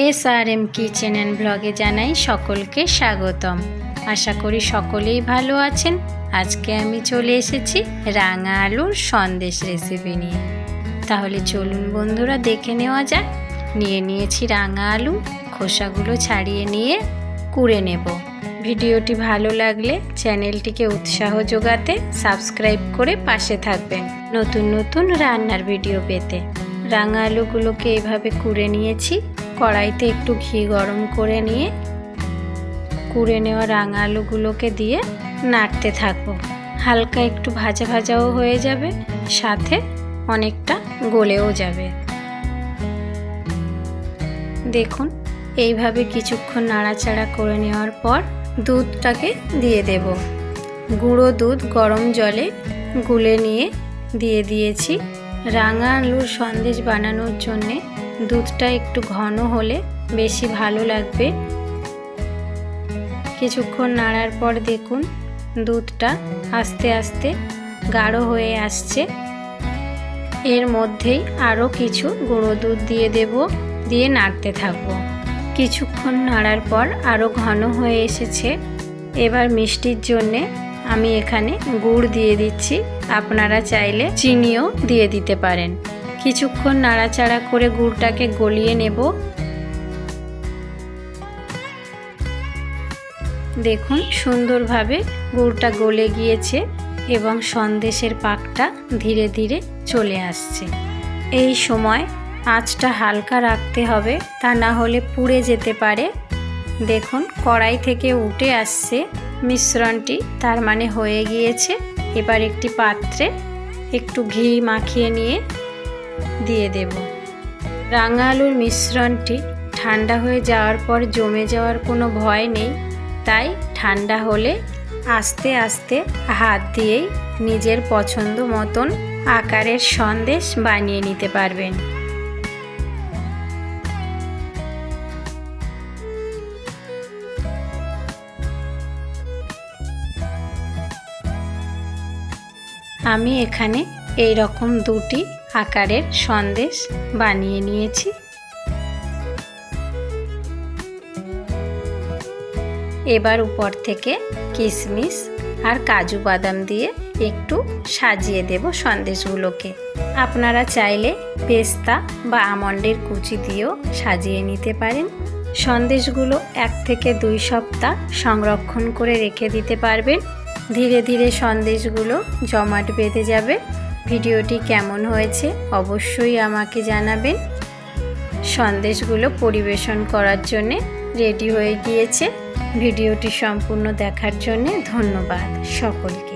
S R M kitchen and ব্লগে জানাই সকলকে স্বাগতম। আশা করি সকলেই ভালো আছেন। আজকে আমি চলে এসেছি রাঙা আলুর সন্দেশ রেসিপি নিয়ে। তাহলে চলুন বন্ধুরা দেখে নেওয়া যাক। নিয়ে নিয়েছি রাঙা আলু, খোসাগুলো ছাড়িয়ে নিয়ে কুড়ে নেব। ভিডিওটি ভালো লাগলে চ্যানেলটিকে উৎসাহ যোগাতে সাবস্ক্রাইব করে পাশে থাকবেন নতুন নতুন রান্নার ভিডিও পেতে। রাঙা আলুগুলোকে এইভাবে কুড়ে নিয়েছি। কড়াইতে একটু ঘি গরম করে নিয়ে, কুড়ে নেওয়া রাঙা আলুগুলোকে দিয়ে নাড়তে থাকব। হালকা একটু ভাজা ভাজাও হয়ে যাবে, সাথে অনেকটা গলেও যাবে। দেখুন, এইভাবে কিছুক্ষণ নাড়াচাড়া করে নেওয়ার পর দুধটাকে দিয়ে দেব। গুঁড়ো দুধ গরম জলে গুলে নিয়ে দিয়ে দিয়েছি। রাঙা আলুর সন্দেশ বানানোর জন্যে দুধটা একটু ঘন হলে বেশি ভালো লাগবে। কিছুক্ষণ নাড়ার পর দেখুন, দুধটা আস্তে আস্তে গাঢ় হয়ে আসছে। এর মধ্যেই আরও কিছু গুঁড়ো দুধ দিয়ে দেব, দিয়ে নাড়তে থাকব। কিছুক্ষণ নাড়ার পর আরও ঘন হয়ে এসেছে। এবার মিষ্টির জন্যে আমি এখানে গুড় দিয়ে দিচ্ছি। আপনারা চাইলে চিনিও দিয়ে দিতে পারেন। কিছুক্ষণ নাড়াচাড়া করে গুড়টাকে গলিয়ে নেব। দেখুন সুন্দরভাবে গুড়টা গলে গিয়েছে এবং সন্দেশের পাকটা ধীরে ধীরে চলে আসছে। এই সময় আঁচটা হালকা রাখতে হবে, তা না হলে পুড়ে যেতে পারে। দেখুন কড়াই থেকে উঠে আসছে মিশ্রণটি, তার মানে হয়ে গিয়েছে। এবার একটি পাত্রে একটু ঘি মাখিয়ে নিয়ে দিয়ে দেব। রাঙা আলুর মিশ্রণটি ঠান্ডা হয়ে যাওয়ার পর জমে যাওয়ার কোনো ভয় নেই, তাই ঠান্ডা হলে আস্তে আস্তে হাত দিয়েই নিজের পছন্দ মতন আকারের সন্দেশ বানিয়ে নিতে পারবেন। আমি এখানে এই রকম দুটি আকারের সন্দেশ বানিয়ে নিয়েছি। এবার উপর থেকে কিশমিশ আর কাজু বাদাম দিয়ে একটু সাজিয়ে দেব সন্দেশগুলোকে। আপনারা চাইলে পেস্তা বা আমন্ডের কুচি দিয়েও সাজিয়ে নিতে পারেন। সন্দেশগুলো এক থেকে দুই সপ্তাহ সংরক্ষণ করে রেখে দিতে পারবেন। ধীরে ধীরে সন্দেশগুলো জমাট বেঁধে যাবে। ভিডিওটি কেমন হয়েছে অবশ্যই আমাকে জানাবেন। সন্দেশগুলো পরিবেশন করার জন্যে রেডি হয়ে গিয়েছে। ভিডিওটি সম্পূর্ণ দেখার জন্যে ধন্যবাদ সকলকে।